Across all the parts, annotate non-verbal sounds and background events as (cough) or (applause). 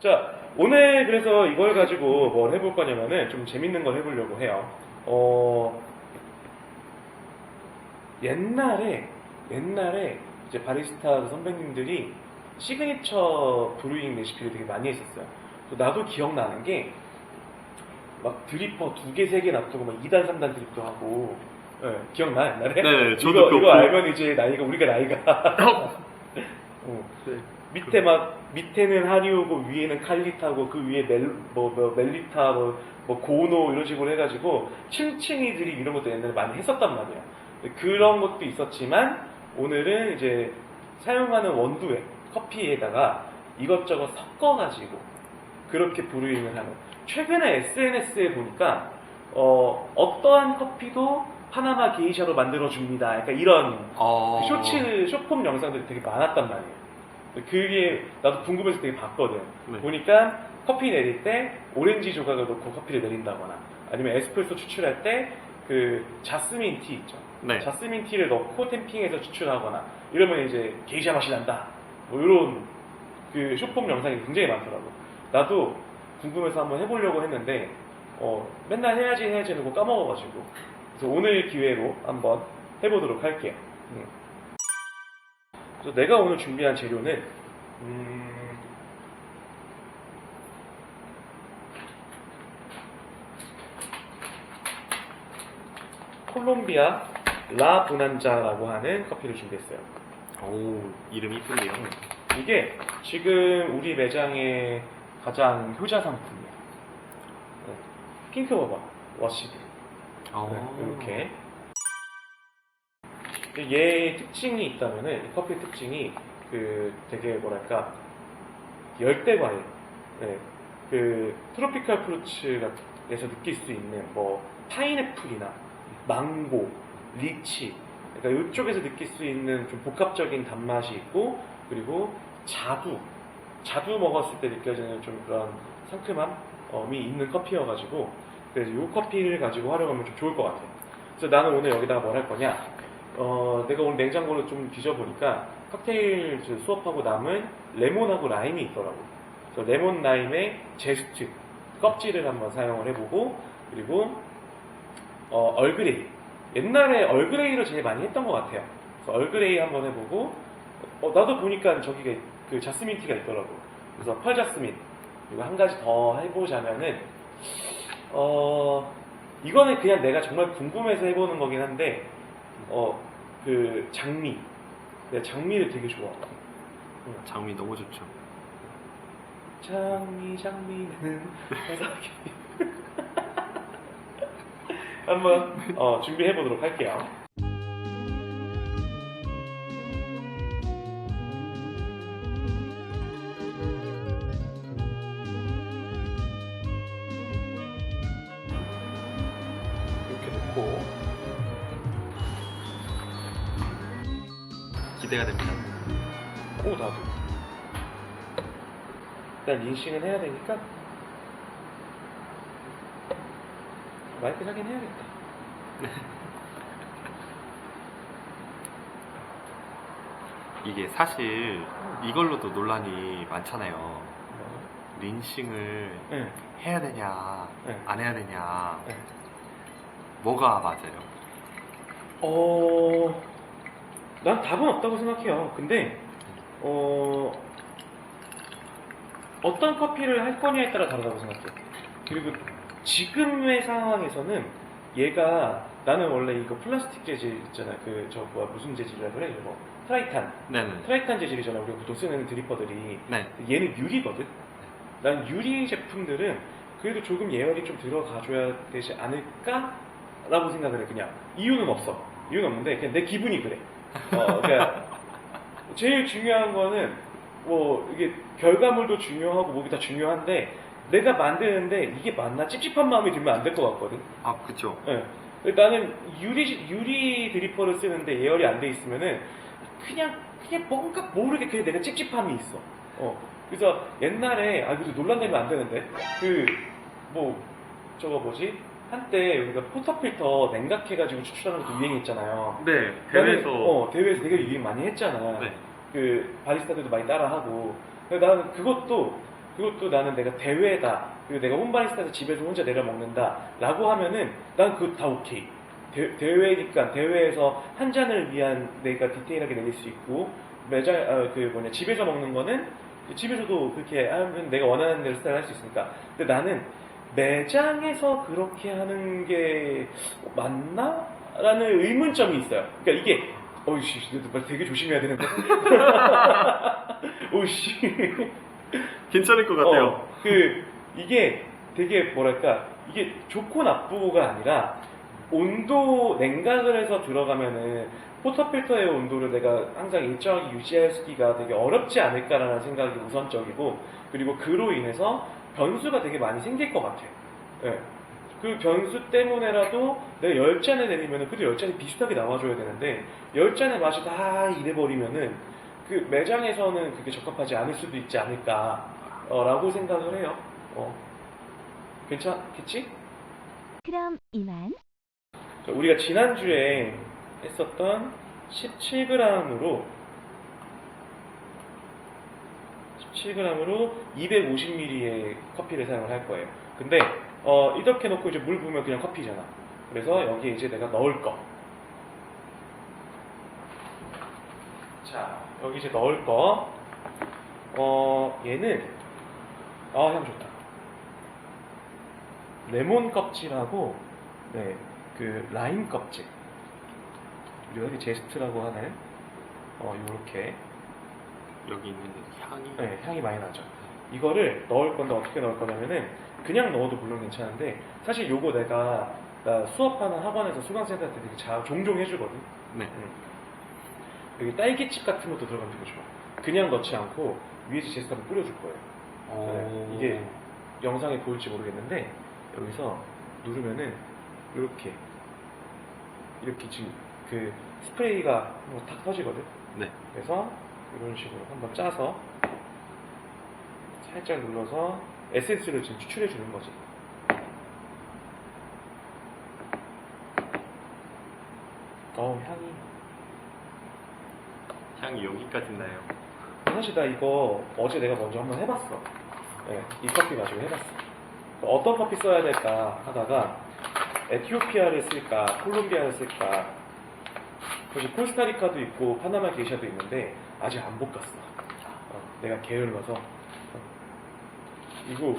자, 오늘 그래서 이걸 가지고 뭘 해볼 거냐면은 좀 재밌는 걸 해보려고 해요. 어, 옛날에, 옛날에 이제 바리스타 선배님들이 시그니처 브루잉 레시피를 되게 많이 했었어요. 나도 기억나는 게, 막 드리퍼 두 개, 세 개 놔두고 막 2단, 3단 드립도 하고, 예, 기억나, 옛날에? 네, 저도 이거, 이거 보- 알면 이제 나이가, 우리가 나이가. (laughs) 어. 네. 밑에 막 밑에는 하리오고 위에는 칼리타고 그 위에 멜, 뭐, 뭐 멜리타 뭐, 뭐 고노 이런 식으로 해가지고 층층이들이 이런 것도 옛날에 많이 했었단 말이에요. 그런 것도 있었지만 오늘은 이제 사용하는 원두에 커피에다가 이것저것 섞어가지고 그렇게 브루잉을 하는 최근에 SNS에 보니까 어, 어떠한 커피도 파나마 게이샤로 만들어줍니다. 약간 이런 어... 그 쇼츠, 쇼폼 영상들이 되게 많았단 말이에요. 그게 나도 궁금해서 되게 봤거든. 네. 보니까 커피 내릴 때 오렌지 조각을 넣고 커피를 내린다거나 아니면 에스프레소 추출할 때 그 자스민 티 있죠. 네. 자스민 티를 넣고 템핑해서 추출하거나 이러면 이제 게이샤 맛이 난다. 뭐 이런 그 쇼폼 영상이 굉장히 많더라고. 나도 궁금해서 한번 해보려고 했는데 어, 맨날 해야지 해야지 하고 까먹어가지고 그래서 오늘 기회로 한번 해보도록 할게요. 음. 그래서 내가 오늘 준비한 재료는 음, 콜롬비아 라 보난자라고 하는 커피를 준비했어요. 오, 이름 이쁜데요. 음. 이게 지금 우리 매장의 가장 효자 상품이에요. 네. 핑크 버버 워시드. 어... 네, 이렇게. 얘의 특징이 있다면은 이 커피의 특징이 그 되게 뭐랄까 열대 과일, 네, 그 트로피칼 프루츠에서 느낄 수 있는 뭐 파인애플이나 망고, 리치, 그러니까 이쪽에서 느낄 수 있는 좀 복합적인 단맛이 있고 그리고 자두, 자두 먹었을 때 느껴지는 좀 그런 상큼함이 있는 커피여가지고 그래서 이 커피를 가지고 활용하면 좀 좋을 것 같아요. 그래서 나는 오늘 여기다가 뭘 할 거냐? 어, 내가 오늘 냉장고를 좀 뒤져보니까 칵테일 저 수업하고 남은 레몬하고 라임이 있더라고. 그래서 레몬 라임의 제스트 껍질을 한번 사용을 해보고 그리고 어, 얼그레이 옛날에 얼그레이를 제일 많이 했던 것 같아요. 얼그레이 한번 해보고 어, 나도 보니까 저기가 그 자스민 티가 있더라고. 그래서 펄 자스민 그리고 한 가지 더 해보자면은 어 이거는 그냥 내가 정말 궁금해서 해보는 거긴 한데 어 그 장미. 내가 장미를 되게 좋아하고. 장미 너무 좋죠. 장미 장미는 (laughs) 해석이 (laughs) 한번 어, 준비해 보도록 할게요. 기대가 됩니다. 오 나도 일단 인식은 해야 되니까 마이크 사긴 해야겠다. (laughs) 이게 사실 이걸로도 논란이 많잖아요. 린싱을 네. 해야 되냐, 네. 안 해야 되냐. 네. 뭐가 맞아요? 어, 난 답은 없다고 생각해요. 근데, 어, 어떤 커피를 할 거냐에 따라 다르다고 생각해요. 그리고 지금의 상황에서는 얘가 나는 원래 이거 플라스틱 재질 있잖아. 그, 저, 뭐야, 무슨 재질이라 그래? 이거. 트라이탄. 네네. 트라이탄 재질이잖아. 우리가 보통 쓰는 드리퍼들이. 네. 얘는 유리거든? 난 유리 제품들은 그래도 조금 예열이 좀 들어가줘야 되지 않을까? 라고 생각을 해, 그냥. 이유는 없어. 이유는 없는데, 그냥 내 기분이 그래. 어, 그러니까, 제일 중요한 거는, 뭐, 이게 결과물도 중요하고 뭐이 다 중요한데, 내가 만드는데 이게 맞나 찝찝한 마음이 들면 안 될 것 같거든. 아, 그쵸. 예. 나는 유리, 유리 드리퍼를 쓰는데 예열이 안 돼 있으면은 그냥, 그냥 뭔가 모르게 그냥 내가 찝찝함이 있어. 어. 그래서 옛날에, 아, 그래도 논란 되면 안 되는데. 그, 뭐, 저거 뭐지? 한때 우리가 포터필터 냉각해가지고 추출하는 것도 유행했잖아요. 네, 나는, 어, 대회에서 되게 유행 많이 했잖아. 네. 그, 바리스타들도 많이 따라하고. 근데 나는 그것도 그것도 나는 내가 대회다. 그리고 내가 홈바리스타에서 집에서 혼자 내려 먹는다. 라고 하면은 난 그거 다 오케이. 대, 대회니까 대회에서 한 잔을 위한 내가 디테일하게 내릴 수 있고 매장 아, 그 뭐냐 집에서 먹는 거는 집에서도 그렇게 하면 내가 원하는 대로 스타일 할 수 있으니까. 근데 나는 매장에서 그렇게 하는 게 맞나? 라는 의문점이 있어요. 그러니까 이게 어이씨, 너 되게 조심해야 되는데. 오이씨. (laughs) 괜찮을 것 같아요. 어, 그 이게 되게 뭐랄까 이게 좋고 나쁘고가 아니라 온도 냉각을 해서 들어가면은 포터 필터의 온도를 내가 항상 일정하게 유지하기가 되게 어렵지 않을까라는 생각이 우선적이고 그리고 그로 인해서 변수가 되게 많이 생길 것 같아. 예. 그 변수 때문에라도 내가 10잔을 내리면은 그래도 10잔이 비슷하게 나와줘야 되는데 10잔의 맛이 다 이래버리면은 그 매장에서는 그게 적합하지 않을 수도 있지 않을까 어, 라고 생각을 해요. 어. 괜찮겠지? 그럼 이만. 자, 우리가 지난주에 했었던 17g으로 17g으로 250ml의 커피를 사용을 할 거예요. 근데 어, 이렇게 놓고 이제 물 부으면 그냥 커피잖아. 그래서 여기에 이제 내가 넣을 거. 자, 여기 이제 넣을 거. 어, 얘는 아, 향 좋다. 레몬 껍질하고 네, 그 라임 껍질. 우리가 여기 제스트라고 하는 어, 요렇게 여기 있는 향이 네, 향이 많이 나죠. 이거를 넣을 건데 어떻게 넣을 거냐면은 그냥 넣어도 물론 괜찮은데 사실 요거 내가 나 수업하는 학원에서 수강생들한테 되게 자, 종종 해주거든. 네. 음. 여기 딸기칩 같은 것도 들어가면 되게 좋아. 그냥 넣지 않고 위에서 제스트 한번 뿌려줄 거예요. 네, 이게 영상에 보일지 모르겠는데 여기서 누르면은 이렇게 이렇게 지금 그 스프레이가 한번 탁 터지거든. 네. 그래서 이런 식으로 한번 짜서 살짝 눌러서 에센스를 지금 추출해 주는 거지. 어 향이 향이 여기까지 나요. 사실 나 이거 어제 내가 먼저 한번 해봤어. 네, 이 커피 마시고 해봤어. 어떤 커피 써야 될까 하다가 에티오피아를 쓸까, 콜롬비아를 쓸까. 사실 코스타리카도 있고 파나마 게이샤도 있는데 아직 안 볶았어. 어, 내가 게을러서 어. 이거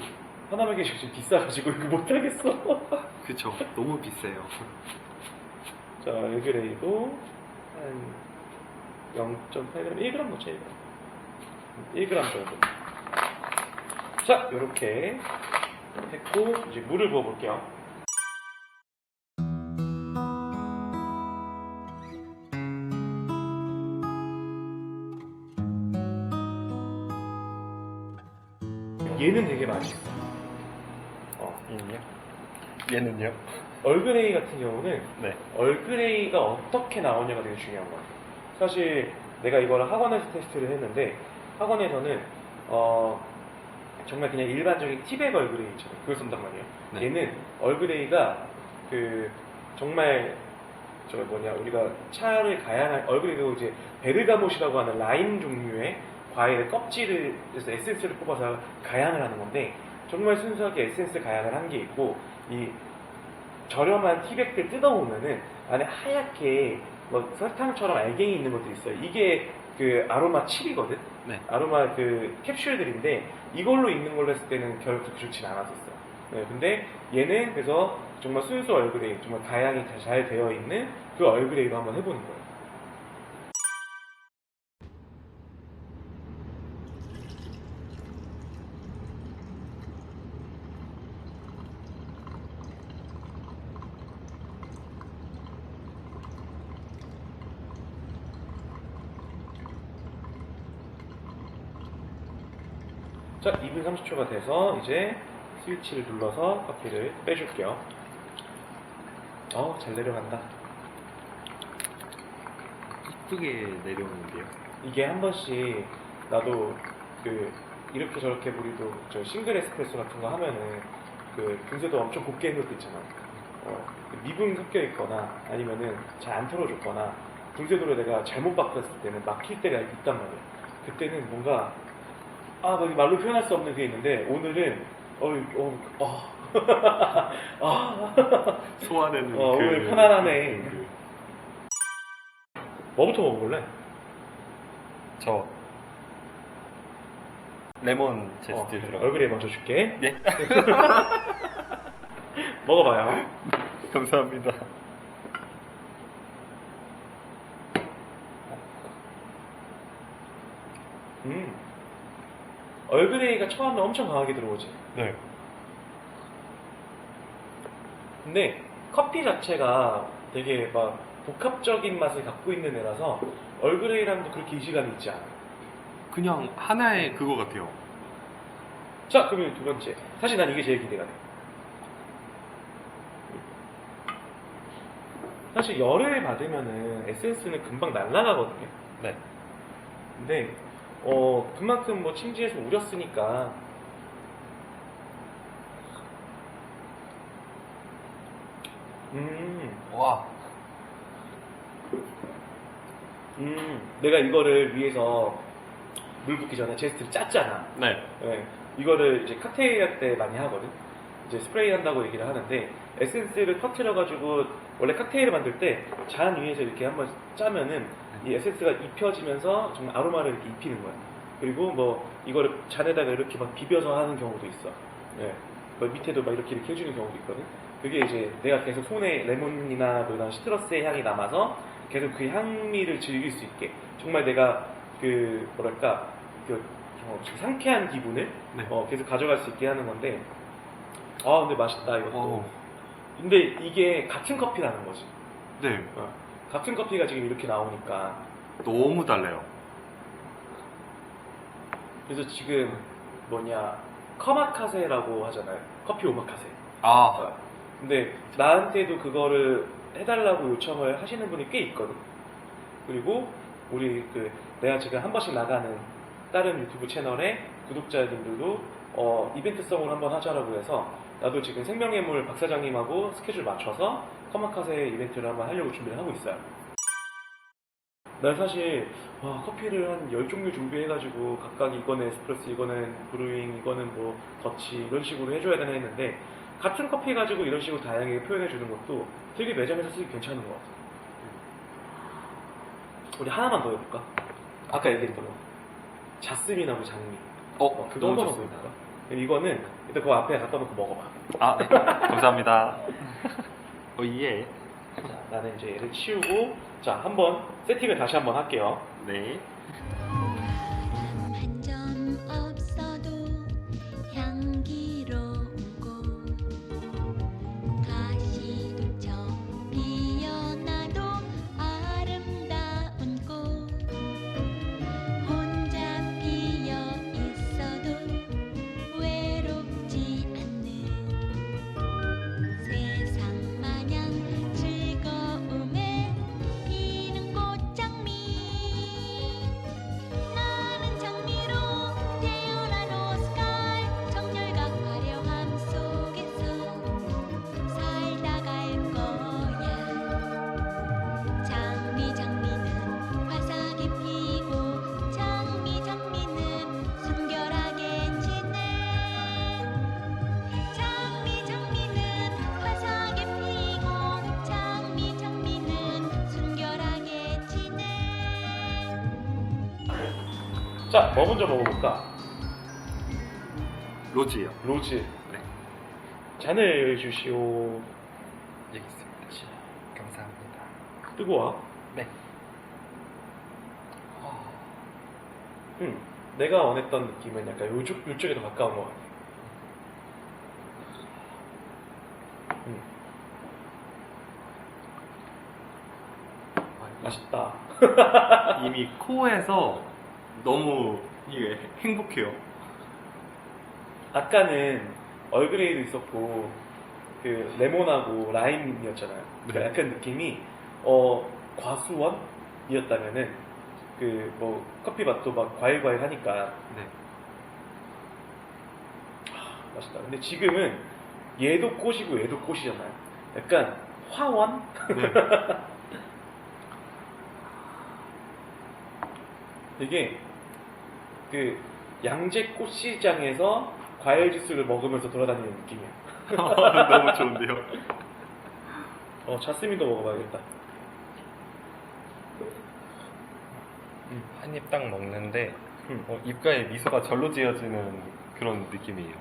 파나마 게이샤 지금 비싸가지고 이거 못하겠어. (laughs) 그쵸. 너무 비싸요. 자, 에그레이도 한 0.8g, 1g 넣자, 1g. 1g 정도. 자, 이렇게 했고, 이제 물을 부어볼게요. 얘는 되게 맛있어. 어, 얘는요? 얘는요? 얼그레이 같은 경우는 네. 얼그레이가 어떻게 나오냐가 되게 중요한 것 같아요. 사실 내가 이거를 학원에서 테스트를 했는데 학원에서는 어, 정말 그냥 일반적인 티백 얼그레이 있잖아요. 그걸 쓴단 말이에요. 네. 얘는 얼그레이가 그 정말 저 뭐냐 우리가 차를 가양한 얼그레이도 이제 베르가못이라고 하는 라임 종류의 과일의 껍질을 그래서 에센스를 뽑아서 가양을 하는 건데 정말 순수하게 에센스 가양을 한 게 있고 이 저렴한 티백들 뜯어보면은 안에 하얗게 뭐 설탕처럼 알갱이 있는 것도 있어요. 이게 그 아로마 칩이거든. 네. 아로마 그 캡슐들인데 이걸로 있는 걸로 했을 때는 결 그렇게 좋진 않았었어요. 네, 근데 얘는 그래서 정말 순수 얼그레이, 정말 가양이 다잘 되어 있는 그 얼그레이로 한번 해보는 거예요. 자, 2분 30초가 돼서 이제 스위치를 눌러서 커피를 빼줄게요. 어, 잘 내려간다. 이쁘게 내려오는데요. 이게 한 번씩 나도 그 이렇게 저렇게 우리도 저 싱글 에스프레소 같은 거 하면은 그 분쇄도 엄청 곱게 해놓을 때 있잖아. 어, 미분 섞여 있거나 아니면은 잘 안 털어줬거나 분쇄도를 내가 잘못 바꿨을 때는 막힐 때가 있단 말이야. 그때는 뭔가 아, 막 말로 표현할 수 없는 게 있는데 오늘은 어이, 어, 어, 아, (laughs) 소화되는 어, 그... 오늘 편안하네. 그- 뭐부터 먹어볼래? 저 레몬 제스트 어, 들어. 얼굴에 먼저 줄게. 예. (laughs) 먹어봐요. (laughs) 감사합니다. 음. 얼그레이가 처음에 엄청 강하게 들어오지. 네. 근데 커피 자체가 되게 막 복합적인 맛을 갖고 있는 애라서 얼그레이랑도 그렇게 이질감이 있지 않아. 그냥 하나의 그거 같아요. 자, 그러면 두 번째. 사실 난 이게 제일 기대가 돼. 사실 열을 받으면은 에센스는 금방 날아가거든요. 네. 근데 어 그만큼 뭐 침지에서 우렸으니까 음, 와. 음, 내가 이거를 위해서 물 붓기 전에 제스트를 짰잖아. 네. 네, 이거를 이제 칵테일 할 때 많이 하거든. 이제 스프레이 한다고 얘기를 하는데 에센스를 터트려 가지고 원래 칵테일을 만들 때 잔 위에서 이렇게 한번 짜면은 이 에센스가 입혀지면서 정말 아로마를 이렇게 입히는 거야. 그리고 뭐 이거를 잔에다가 이렇게 막 비벼서 하는 경우도 있어. 네. 뭐 밑에도 막 이렇게 이렇게 해주는 경우도 있거든. 그게 이제 내가 계속 손에 레몬이나 뭐 이런 시트러스의 향이 남아서 계속 그 향미를 즐길 수 있게 정말 내가 그 뭐랄까 그 어, 상쾌한 기분을 네. 어, 계속 가져갈 수 있게 하는 건데 아 근데 맛있다 이것도 어. 근데 이게 같은 커피라는 거지 네. 어, 같은 커피가 지금 이렇게 나오니까. 너무 달라요. 그래서 지금 뭐냐 커마카세라고 하잖아요. 커피 오마카세. 아. 어, 근데 나한테도 그거를 해달라고 요청을 하시는 분이 꽤 있거든. 그리고 우리 그 내가 지금 한 번씩 나가는 다른 유튜브 채널의 구독자분들도 어, 이벤트성으로 한번 하자라고 해서 나도 지금 생명예물 박 사장님하고 스케줄 맞춰서 커마카세 이벤트를 한번 하려고 준비를 하고 있어요. 난 사실 와, 커피를 한 10종류 준비해가지고 각각 이거는 에스프레소, 이거는 브루잉, 이거는 뭐 더치 이런 식으로 해줘야 되나 했는데 같은 커피 가지고 이런 식으로 다양하게 표현해주는 것도 되게 매점에서 쓰기 괜찮은 것 같아. 우리 하나만 더 해볼까? 아까 얘기했던 거. 자스민하고 장미. 어, 어, 그거 너무 좋습니다. 이거는 일단 그 앞에 갖다 놓고 먹어봐. 아, 네. 감사합니다. (laughs) 어, 예. 자, 나는 이제 얘를 치우고, 자, 한번 세팅을 다시 한번 할게요. 네. 자, 뭐 먼저 먹어볼까? 로지요. 로즈. 네. 잔을 주시오. 여기 있습니다. 감사합니다. 뜨거워. 네. 음, 내가 원했던 느낌은 약간 요쪽, 요쪽에 더 가까운 것 같아. 음, 맛있다. 이미 코에서 너무 이게 행복해요. 아까는 얼그레이도 있었고 그 레몬하고 라임이었잖아요. 그러니까 네. 약간 느낌이 어 과수원이었다면은 그 뭐 커피 맛도 막 과일 과일 하니까 네. 맛있다. 근데 지금은 얘도 꽃이고 얘도 꽃이잖아요. 약간 화원? 네. (laughs) 이게 그 양재 꽃시장에서 과일 주스를 먹으면서 돌아다니는 느낌이야. (laughs) 너무 좋은데요. 어, 자스민도 먹어봐야겠다. 한 입 딱 먹는데 음. 어, 입가에 미소가 절로 지어지는 그런 느낌이에요.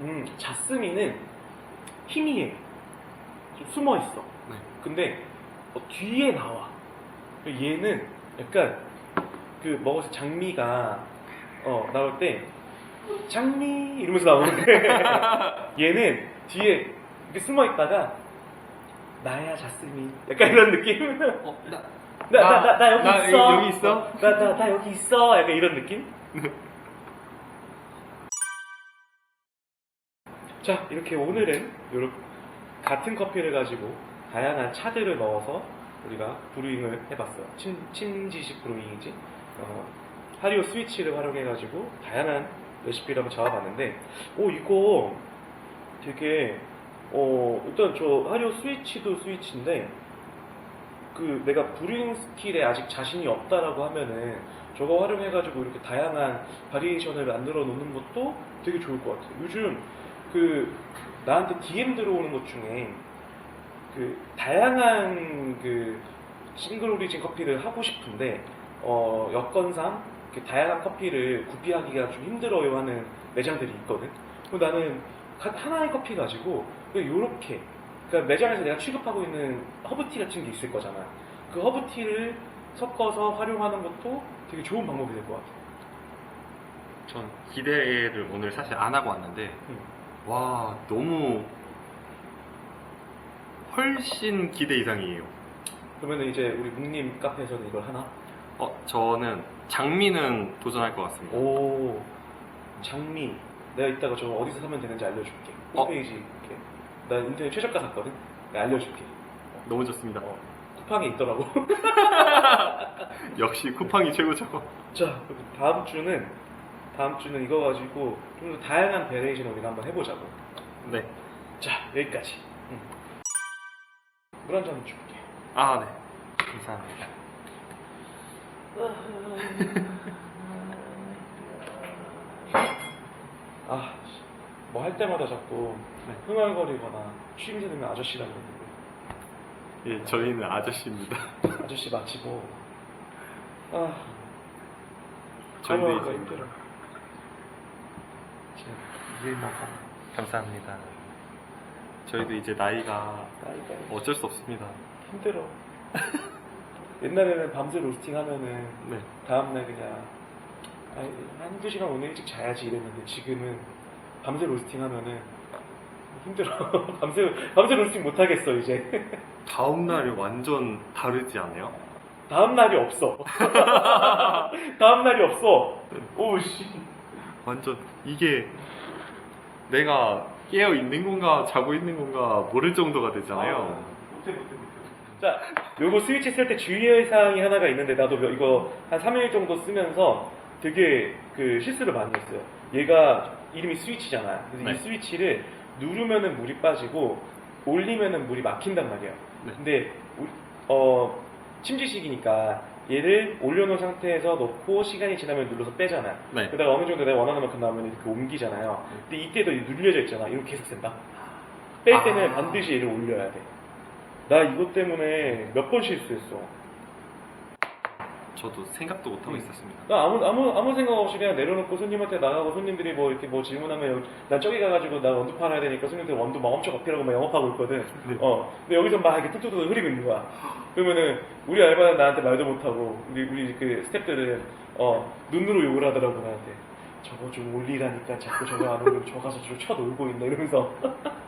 음, 자스민은 희미해. 좀 숨어 있어. 네. 근데 어, 뒤에 나와. 얘는 약간 그 먹어서 장미가 어, 나올 때 장미 이러면서 나오는데 (laughs) 얘는 뒤에 이렇게 숨어 있다가 나야 자스민 약간 이런 느낌. 어, 나, 나, 나, 나, 나 여기 나 있어. 여기 있어? 나, 나, 나 여기 있어. 약간 이런 느낌? (laughs) 자, 이렇게 오늘은 요렇게 같은 커피를 가지고 다양한 차들을 넣어서 우리가 브루잉을 해봤어요. 침, 침지식 브루잉이지. 어, 하리오 스위치를 활용해가지고 다양한 레시피를 한번 잡아봤는데, 오, 이거 되게, 어, 일단 저 하리오 스위치도 스위치인데, 그 내가 브루잉 스킬에 아직 자신이 없다라고 하면은 저거 활용해가지고 이렇게 다양한 바리에이션을 만들어 놓는 것도 되게 좋을 것 같아요. 요즘 그 나한테 DM 들어오는 것 중에 그 다양한 그 싱글 오리진 커피를 하고 싶은데 어 여건상 이렇게 다양한 커피를 구비하기가 좀 힘들어요 하는 매장들이 있거든. 그럼 나는 가- 하나의 커피 가지고 이렇게 그러니까 매장에서 내가 취급하고 있는 허브티 같은 게 있을 거잖아. 그 허브티를 섞어서 활용하는 것도 되게 좋은 방법이 될 것 같아. 전 기대를 오늘 사실 안 하고 왔는데 음. 와 너무 훨씬 기대 이상이에요. 그러면 이제 우리 묵님 카페에서는 이걸 하나? 어 저는 장미는 도전할 것 같습니다. 오, 장미. 내가 이따가 저거 어디서 사면 되는지 알려줄게. 어? 홈페이지 이렇게. 나 인터넷 최저가 샀거든. 내가 알려줄게. 너무 좋습니다. 어, 쿠팡에 있더라고. (laughs) 역시 쿠팡이 최고죠. 자, 그럼 다음 주는 다음 주는 이거 가지고 좀 더 다양한 베레이션 우리가 한번 해보자고. 네. 자, 여기까지. 응. 물한 잔 줄게. 아 네. 감사합니다. (laughs) 아, 뭐 할 때마다 자꾸 네. 흥얼거리거나 취임새 되면 아저씨라고 그러는데 예, 저희는 아저씨입니다. (laughs) 아저씨 마치고 아, 저희도 하루하루가 이제 힘들어. 자, 일 먹어. 감사합니다. 저희도 이제 나이가 나이가 어쩔 수 없습니다. 힘들어. 옛날에는 밤새 로스팅 하면은 네. 다음날 그냥 한두 시간 오늘 일찍 자야지 이랬는데 지금은 밤새 로스팅 하면은 힘들어. (laughs) 밤새, 밤새 로스팅 못 하겠어, 이제. (laughs) 다음 날이 완전 다르지 않아요? 다음 날이 없어. (laughs) 다음 날이 없어. 오우, 씨. 완전 이게 내가 깨어 있는 건가 자고 있는 건가 모를 정도가 되잖아요. 못해, 못해, 못해. 자, 요거 스위치 쓸 때 주의할 사항이 하나가 있는데 나도 이거 한 3일 정도 쓰면서 되게 그 실수를 많이 했어요. 얘가 이름이 스위치잖아. 그래서 네. 이 스위치를 누르면은 물이 빠지고 올리면은 물이 막힌단 말이야. 네. 근데 우- 어 침지식이니까 얘를 올려놓은 상태에서 놓고 시간이 지나면 눌러서 빼잖아. 네. 그러다가 어느 정도 내가 원하는 만큼 나오면 이렇게 옮기잖아요. 근데 이때도 이 눌려져 있잖아. 이렇게 계속 쓴다. 뺄 때는 아. 반드시 얘를 올려야 돼. 나 이것 때문에 몇 번 실수했어. 저도 생각도 못 하고 음. 있었습니다. 나 아무 아무 아무 생각 없이 그냥 내려놓고 손님한테 나가고 손님들이 뭐 이렇게 뭐 질문하면 여기- 난 저기 가가지고 나 원두 팔아야 되니까 손님들 원두 막 엄청 어필하고 막 영업하고 있거든. 네. 어. 근데 여기서 막 이렇게 뚝뚝뚝 흐리고 있는 거야. 그러면은 우리 알바는 나한테 말도 못하고 우리 우리 그 스태프들은 어 눈으로 욕을 하더라고 나한테. 저거 좀 올리라니까 자꾸 저거 안 올리고 저 가서 저 쳐 놀고 있네 이러면서 (laughs)